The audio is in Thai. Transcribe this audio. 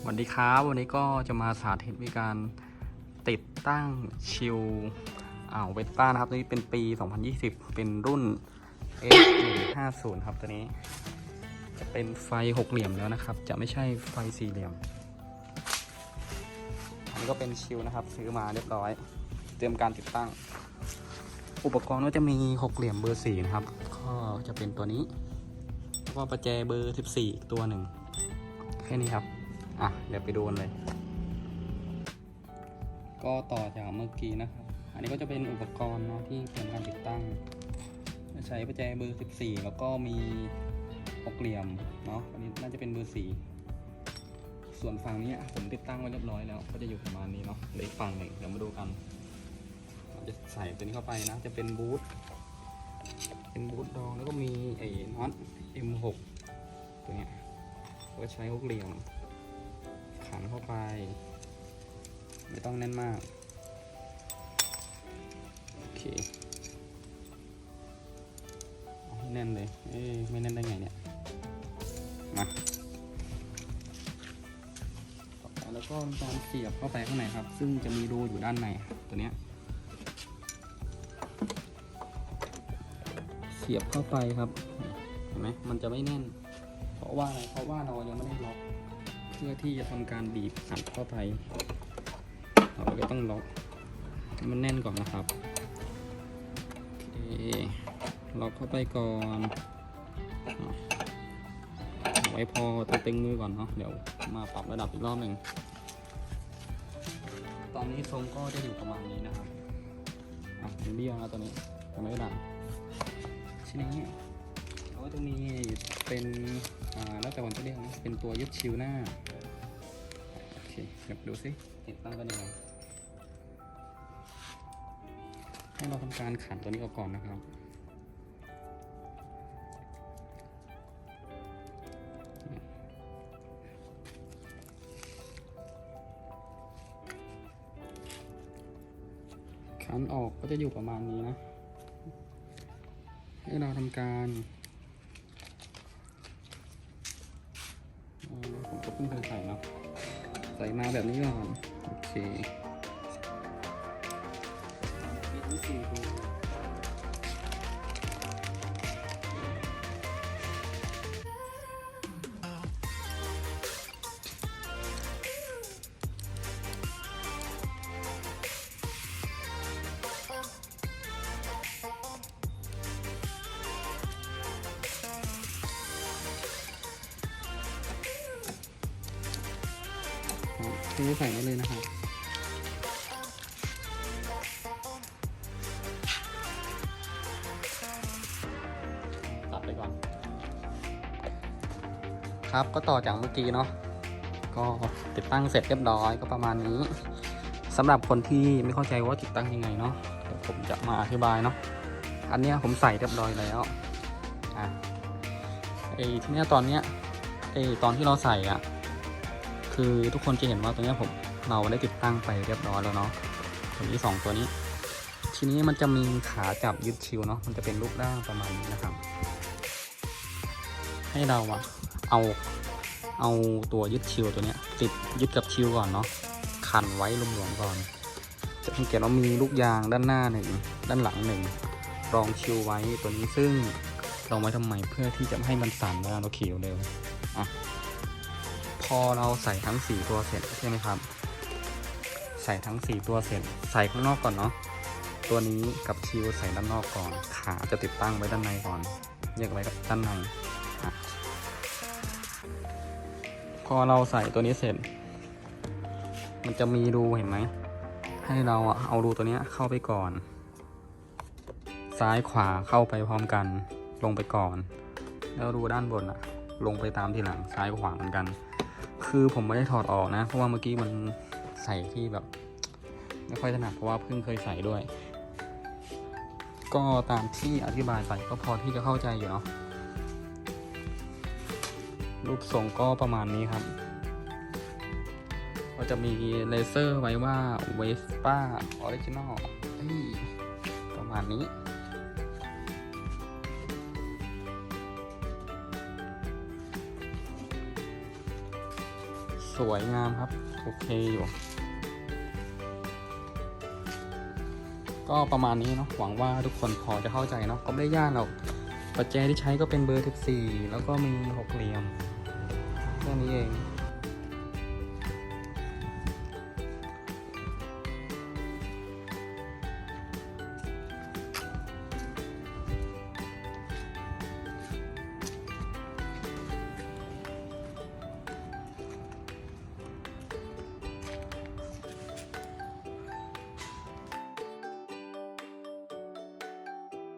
สวัสดีครับวันนี้ก็จะมาสาธิตวิการติดตั้งชิลอ่าวเวต้านะครับตัวนี้เป็นปี 2020 เป็นรุ่น S150 ครับตัวนี้ จะเป็นไฟหกเหลี่ยมแล้วนะครับ จะไม่ใช่ไฟสี่เหลี่ยม อันนี้ก็เป็นชิลนะครับ ซื้อมาเรียบร้อย เตรียมการติดตั้ง อุปกรณ์ก็จะมีหกเหลี่ยมเบอร์สี่นะครับ ก็จะเป็นตัวนี้แล้วก็ประแจเบอร์ 14อีกตัวหนึ่ง แค่นี้ครับ อะ เดี๋ยวไปดูกันเลย ก็ต่อจากเมื่อกี้นะครับ อันนี้ก็จะเป็นอุปกรณ์เนาะที่เป็นการติดตั้ง ใช้ประแจเบอร์ 14 แล้วก็มีหกเหลี่ยมเนาะ อันนี้น่าจะเป็นเบอร์ 4 ส่วนฝั่งนี้ผมติดตั้งไว้เรียบร้อยแล้ว ก็จะอยู่ประมาณนี้เนาะเหลืออีกฝั่งหนึ่งเดี๋ยวมาดูกันจะใส่ตัวนี้เข้าไปนะ จะเป็นบูทเป็นบูทดองแล้วก็มีไอ้น็อต M6 ตัวเนี้ย ก็ใช้หกเหลี่ยม ขันเข้าไป ไม่ต้องแน่นมาก โอเคให้แน่นเลย เอ้ยไม่แน่นได้ไงเนี่ย มาแล้วก็ตามเสียบเข้าไปข้างในครับ ซึ่งจะมีรูอยู่ด้านในตัวเนี้ยเสียบเข้าไปครับ เห็นไหมมันจะไม่แน่น ราะว่าอะไรเพราะว่าเรายังไม่ได้ล็อกเพื่อที่จะทำการบีบอัดเข้าไป เราก็ต้องล็อกให้มันแน่นก่อนนะครับโอเคล็อกเข้าไปก่อนไว้พอตึงมือก่อนเนาะเดี๋ยวมาปรับระดับอีกรอบหนึ่งตอนนี้ทรงก็จะอยู่ประมาณนี้นะครับอะเบี้ยวนะตัวนี้แต่ไม่ได้ดังทีนี้เขาก็จะมีเป็น เป็นตัวยึดชิวหน้า โอเคเดี๋ยวดูสิติดตั้งกันยังไงให้เราทำการขันตัวนี้ออกก่อนนะครับขันออกก็จะอยู่ประมาณนี้นะ ให้เราทำการอ่าผมก็ เพิ่งเคยใส่เนาะใส่มาแบบนี้ก่อนโอเค มีวิธีดูคือใส่ได้เลยนะครับตัดไปก่อน ครับก็ต่อจากเมื่อกี้เนาะก็ติดตั้งเสร็จเรียบร้อยก็ประมาณนี้สำหรับคนที่ไม่เข้าใจว่าติดตั้งยังไงเนาะเดี๋ยวผมจะมาอธิบายเนาะอันเนี้ยผมใส่เรียบร้อยแล้วอะไอ้ที่เนี้ยตอนเนี้ยไอ้ตอนที่เราใส่อะ คือทุกคนจะเห็นว่าตัวนี้ผมเราได้ติดตั้งไปเรียบร้อยแล้วเนาะตัวนี้สองตัวนี้ ทีนี้มันจะมีขาจับยึดชิวเนาะมันจะเป็นรูปร่างประมาณนี้นะครับ ให้เราอะเอาเอาตัวยึดชิวตัวเนี้ยติดยึดกับชิวก่อนเนาะคันไว้รวมๆก่อน จะสังเกตว่ามีลูกยางด้านหน้าหนึ่งด้านหลังหนึ่งรองชิวไว้ตัวนี้ซึ่งรองไว้ทำไมเพื่อที่จะให้มันสั่นเวลาเราขี่เร็วอะ พอเราใส่ทั้งสี่ตัวเสร็จใช่ไหมครับ ใส่ทั้งสี่ตัวเสร็จ ใส่ข้างนอกก่อนเนาะ ตัวนี้กับชิวใส่ด้านนอกก่อน ขาจะติดตั้งไว้ด้านในก่อนแยกไว้กับด้านใน พอเราใส่ตัวนี้เสร็จ มันจะมีรูเห็นไหม ให้เราเอารูตัวนี้เข้าไปก่อน ซ้ายขวาเข้าไปพร้อมกัน ลงไปก่อน แล้วรูด้านบนอะลงไปตามทีหลังซ้ายขวาเหมือนกัน คือผมไม่ได้ถอดออกนะ เพราะว่าเมื่อกี้มันใส่ที่แบบ ไม่ค่อยถนัดเพราะว่าเพิ่งเคยใส่ด้วย ก็ตามที่อธิบายไปก็พอที่จะเข้าใจอยู่เนาะรูปทรงก็ประมาณนี้ครับ ก็จะมีเลเซอร์ไว้ว่า Vespa Original เอ้ยประมาณนี้ สวยงามครับ โอเคอยู่ ก็ประมาณนี้เนาะหวังว่าทุกคนพอจะเข้าใจเนาะก็ไม่ได้ยากหรอกปัจจัยที่ใช้ก็เป็นเบอร์ 14 แล้วก็มีหกเหลี่ยมแค่นี้เอง